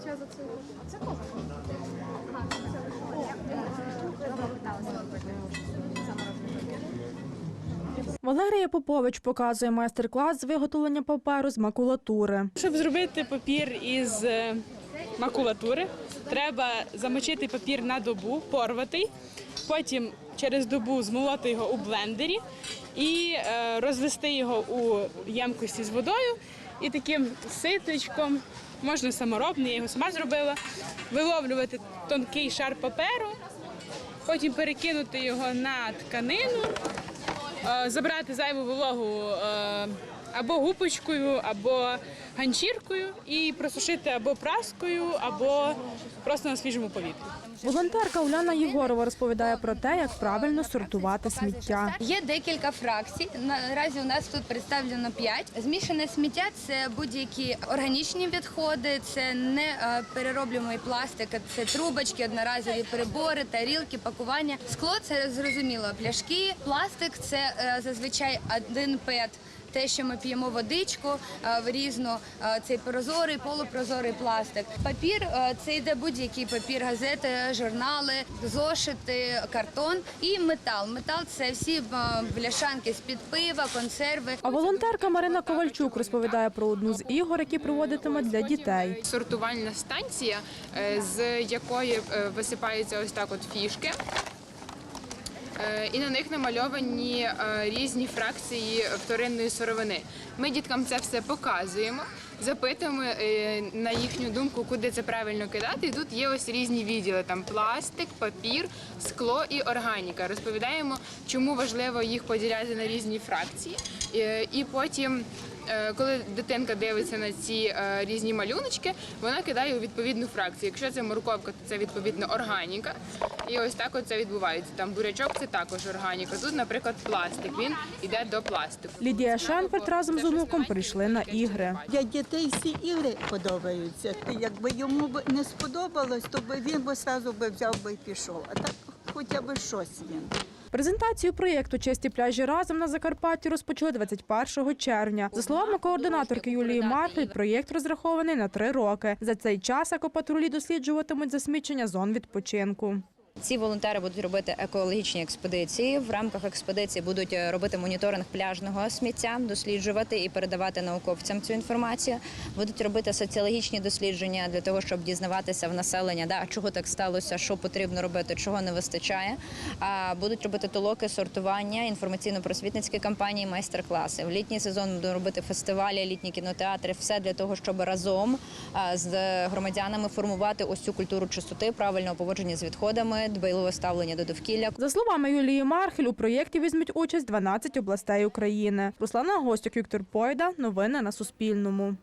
Що за це? Ага, це виходить. Я попиталася робити заморожений папір. Валерія Попович показує майстер-клас з виготовлення паперу з макулатури. Щоб зробити папір із е, макулатури, треба замочити папір на добу, порватий, потім через добу змолоти його у блендері і е, розвести його у ємкості з водою. І таким ситочком, можна саморобний, я його сама зробила, виловлювати тонкий шар паперу, потім перекинути його на тканину, е, забрати зайву вологу е, або гупочкою, або ганчіркою і просушити або праскою, або просто на свіжому повітрі. Волонтерка Уляна Єгорова розповідає про те, як правильно сортувати сміття. Є декілька фракцій. Наразі у нас тут представлено п'ять. Змішане сміття це будь-які органічні відходи, це не е, перероблюємий пластик, це трубочки, одноразові прибори, тарілки, пакування. Скло це зрозуміло. Пляшки, пластик це е, зазвичай один пет. Те, що ми п'ємо водичку е, в різну, е, цей прозорий, полупрозорий пластик. Папір е, це йде будь-який папір, газети, журнали, зошити, картон і метал. Метал це всі бляшанки з-під пива, консерви. А волонтерка Марина Ковальчук розповідає про одну з ігор, які проводитиме для дітей. сортувальна станція, з якої висипаються ось так от фішки. Е, І на них намальовані е, різні фракції вторинної сировини. Ми діткам це все показуємо, запитуємо е, на їхню думку, куди це правильно кидати. І тут є ось різні відділи: там пластик, папір, скло і органіка. Розповідаємо, чому важливо їх поділяти на різні фракції. І потім коли дитинка дивиться на ці е, різні малюночки, вона кидає у відповідну фракцію. Якщо це морковка, то це відповідно органіка. І ось так це відбувається. Там бурячок це також органіка. Тут, наприклад, пластик. Він йде до пластику. Лідія Шенфельд разом з онуком прийшли на ігри. Для дітей всі ігри подобаються. Ти Якби йому б не сподобалось, то би він би одразу би взяв би і пішов. А так хоча б щось він. Презентацію проєкту Чисті пляжі разом на Закарпатті розпочали 21 червня. За словами координаторки Юлії Марти, проєкт розрахований на три роки. За цей час екопатрулі досліджуватимуть засмічення зон відпочинку. Ці волонтери будуть робити екологічні експедиції. В рамках експедиції будуть е, робити моніторинг пляжного сміття, досліджувати і передавати науковцям цю інформацію. Будуть робити соціологічні дослідження для того, щоб дізнаватися в населення, да, чого так сталося, що потрібно робити, чого не вистачає. А будуть робити толоки, сортування, інформаційно-просвітницькі кампанії, майстер-класи. В літній сезон будуть робити фестивалі, літні кінотеатри, все для того, щоб разом з громадянами формувати ось цю культуру чистоти, правильного поводження з відходами, дбайливе ставлення до довкілля. За словами Юлії Мархель, у проєкті візьмуть участь 12 областей України. Руслана Гостюк, Віктор Пойда. Новини на Суспільному.